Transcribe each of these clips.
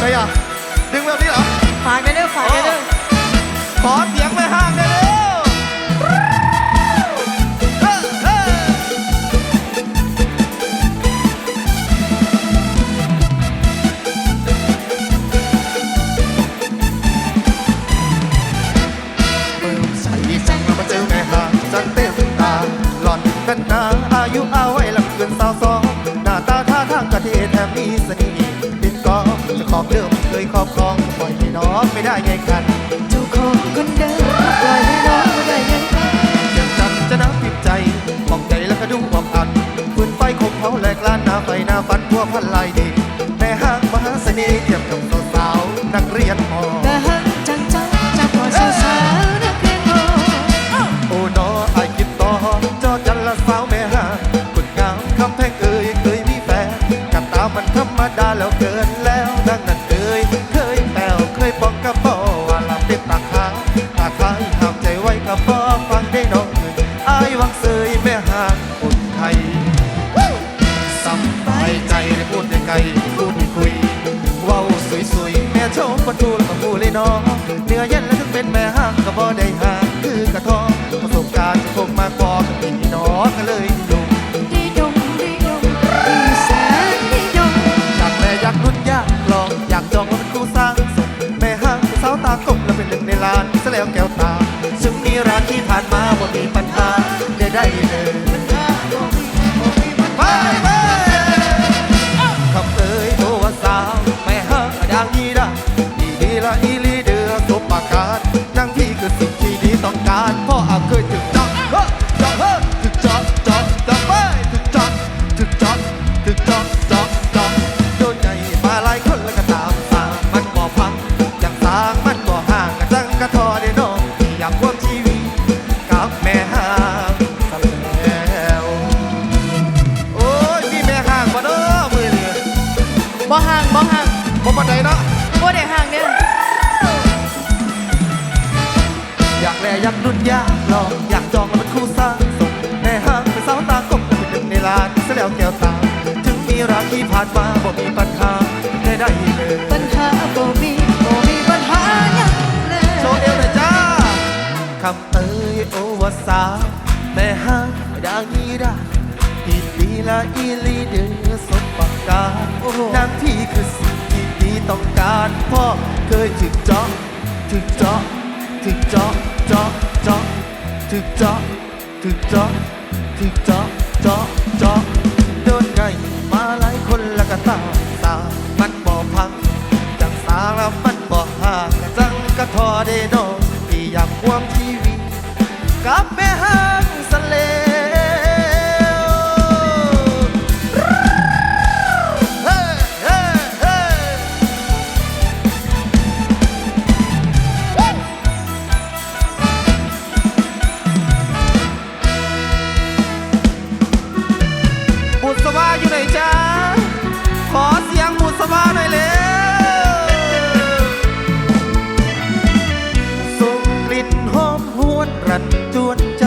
ไงอะดึงแบบนี้เหรอฝากได้เด้อฝากได้เด้อขอเครอบครองปล่อยให้น้องไม่ได้ไงกันเจ้าของคนเดิมปล่อยให้น้องมาได้ยังไงยังจำจะนับผิดใจมองใจแล้วก็ดูออกอัดฟืนไฟคงเผาแหลกล้านหน้าไฟหน้าฟันพัวพันลายดี สวยๆแม่โชมคนดูแล้วก็พูดเลยน้องเหนือเย็นแล้วถึงเป็นแม่ห้างก็บ่ได้ห่างคือกระทองประสบการณ์จะคงมากพอกับพี่น้องก็เลยดูดีดงดีดงดีแสนดีดงอยากแม่อยากนุ่นอยากลองอยากจองว่าเป็นครูสร้างสมแม่ห้างเป็นสาวตากลมและเป็นหนึ่งในล้านซะแล้วแก้วตาซึ่งมีร้านที่ผ่าน ละอีลีเดือสบปากการ ยากแลอยากนุ่นยากลองอยากจองแล้วเป็นคู่สร้างสมแม่ห้างเป็นสาวตากลมเป็นหนึ่งในลานซะแล้วแก้วตา ถึงมีราคีผ่านมาบ่มีปัญหาได้ได้เลยปัญหาบ่มีบ่มีปัญหาหยังเลยโชว์เอวหน่อยจ้าคำเอ่ยโอวาสาแม่ห้างดังยีดาอีลีละอีลีเดือสมปากกาโอ้โหนางที่คือสิ่งที่ดีต้องการพ่อเคยถึกเจาะถึกเจาะถึกเจาะ เจาะเจาะถึกเจาะถึกเจาะถึกเจาะเจาะเจาะโดนไงมาหลายคนแล้วก็ตามสามันบ่พังจังสาแล้วมันบ่ห่างกจังกะทอได้น้อที่อยากควงชีวิตกับแรันจวนใจ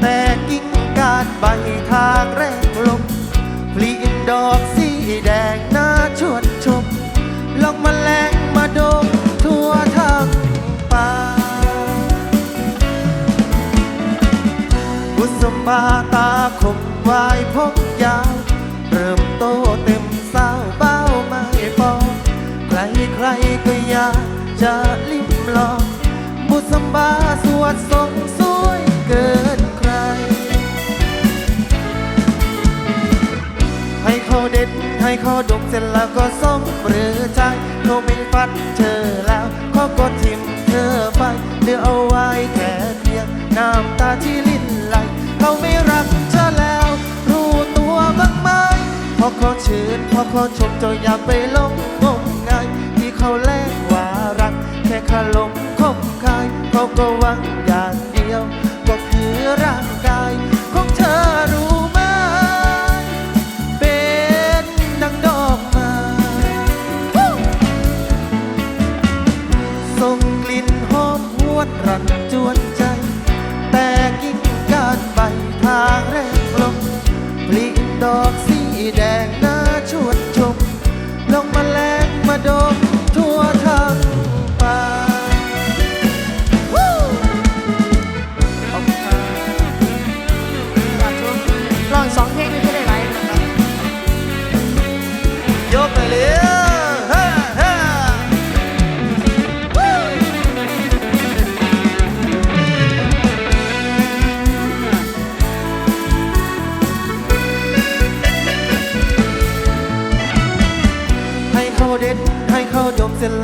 แต่กิ่งกาดใบทางแรงลมพลีอินดอกสีแดงน่าชวนชมลองมาแรงมาดมทั่วทั้งป่าบุษบาตาคมวายผมยาวเริ่มโตเต็มสาวเบ้าไม่ปองใครใครก็อยากจะลิ้มลองบุษบา วดทรงสวยเกินใคร ให้เขาเด็ดให้เขาดกเสร็จแล้วก็ส่งเรือใจเขาไม่ฟัดเธอแล้วเขาก็ทิมเธอไปเหลือเอาไว้แค่เพียงน้ำตาที่ลิ้นไหลเขาไม่รักเธอแล้ว รู้ตัวบ้างไหมพอเขาชื่นพอเขาชมเจ้าอย่าไปลงงมงายที่เขาแลก ค่ขลมคมคายเขาก็หวังอยาก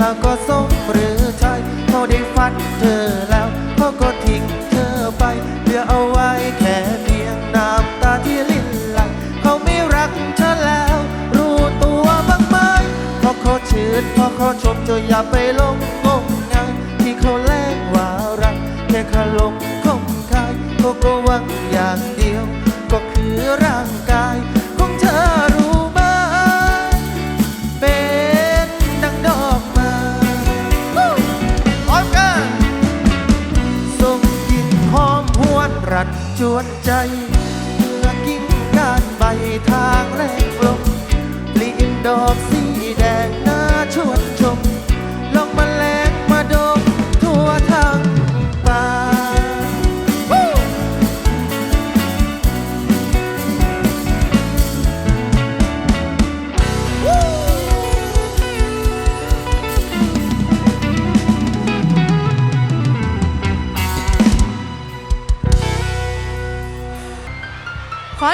ดมเสร็จแล้วก็ส่งหรือใช่เขาได้ฟันเธอแล้วเขาก็ทิ้งเธอไปเหลือเอาไว้แค่เพียงน้ำตาที่ลิ้นไหลเขาไม่รักเธอแล้ว รู้ตัวบ้างไหมเพราะเขาชื่นเพราะเขาชมจะอย่าไปหลงงมงายที่เขาแลกว่ารักแค่ขารม ทางแรงลมปลีนดอกสี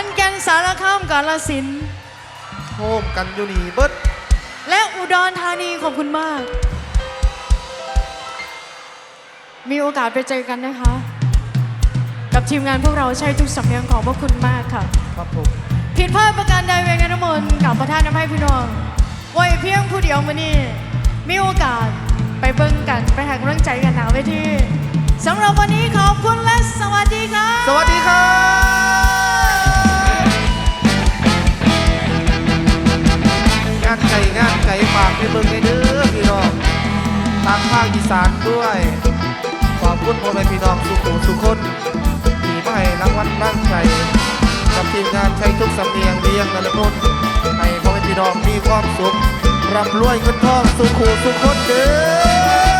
อนแก่นสารคามกาลสินธุ์โฮมกันอยู่นี่เบิดและอุดรธานีขอบคุณมาก มีโอกาสไปเจอกันนะคะ กับทีมงานพวกเราใช้ทุกสำเนียงของพวกคุณมากค่ะ ครับผมผิดพลาดประการใดเวงกันทุกมนกับประธานอภัยพี่น้องไว้เพียงผู้เดียวมานี่มีโอกาสไปเบิ่งกันไปให้กำลังใจกันหนาเวทีสำหรับวันนี้ขอบคุณและสวัสดีค่ะ สวัสดีครับ ไปเบิ่งให้เด้อพี่น้องทางภาคอีสานด้วย ขอบคุณพ่อแม่พี่น้องสุขุสุขคนที่มาให้รางวัลร่างใจกับทีมงานใช้ทุกสำเนียงเรียงนรพลให้พ่อแม่พี่น้องมีความสุขรับรวยเงินทองสุขุสุขคนเด้อ